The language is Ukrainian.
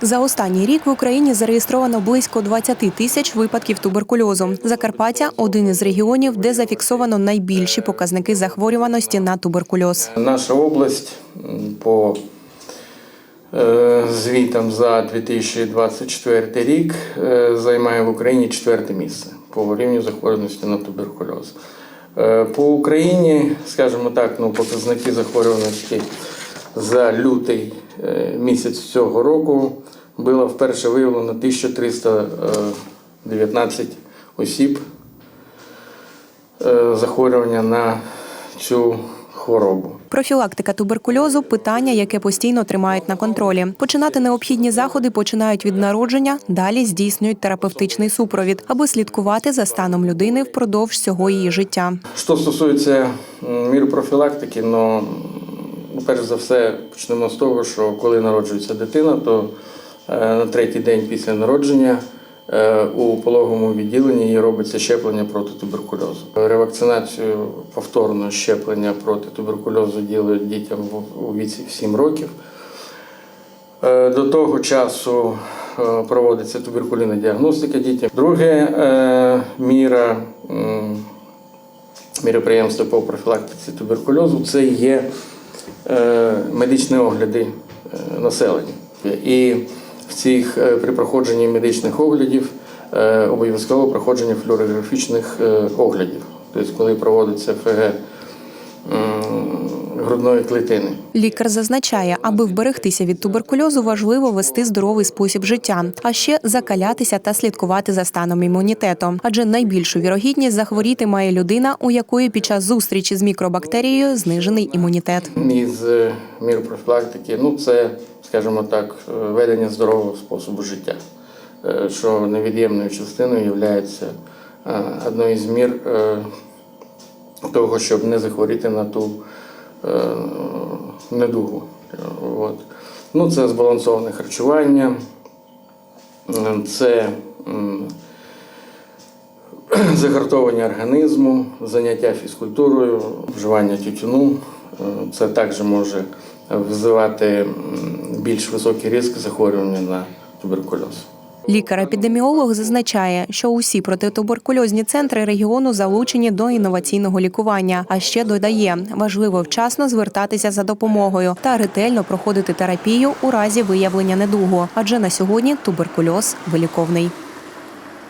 За останній рік в Україні зареєстровано близько 20 тисяч випадків туберкульозу. Закарпаття один із регіонів, де зафіксовано найбільші показники захворюваності на туберкульоз. Наша область по е, звітам за 2024 рік е, займає в Україні четверте місце по рівню захворюваності на туберкульоз. Е, По Україні, скажімо так, ну, показники захворюваності за лютий е, місяць цього року було вперше виявлено 1319 осіб е, захворювання на цю хворобу. Профілактика туберкульозу питання, яке постійно тримають на контролі. Починати необхідні заходи починають від народження, далі здійснюють терапевтичний супровід, аби слідкувати за станом людини впродовж всього її життя. Що стосується м, мір профілактики, ну перш за все почнемо з того, що коли народжується дитина, то е, на третій день після народження е, у пологовому відділенні їй робиться щеплення проти туберкульозу. Ревакцинацію повторно щеплення проти туберкульозу ділять дітям у віці 7 років. Е, До того часу проводиться туберкульна діагностика дітям. Друге міра міроприємства по профілактиці туберкульозу це є медичні огляди е, населення. І в цих е, при проходженні медичних оглядів е, обов'язково проходження флюорографічних е, оглядів. Тобто, коли проводиться ФГ грудної клітини. Лікар зазначає, аби вберегтися від туберкульозу, важливо вести здоровий спосіб життя, а ще закалятися та слідкувати за станом імунітету. Адже найбільшу вірогідність захворіти має людина, у якої під час зустрічі з мікробактерією знижений імунітет. із е, мір профілактики, ну це, скажімо так, е, ведення здорового способу життя, е, що невід'ємною частиною є одною з мір того, щоб не захворіти на ту недугу. От. Ну, це збалансоване харчування, е, це м, загартовування організму, заняття фізкультурою, вживання тютюну. Е, Це також може визивати більш високий ризик захворювання на туберкульоз. Лікар-епідеміолог зазначає, що усі протитуберкульозні центри регіону залучені до інноваційного лікування. А ще додає, важливо вчасно звертатися за допомогою та ретельно проходити терапію у разі виявлення недугу, адже на сьогодні туберкульоз виліковний.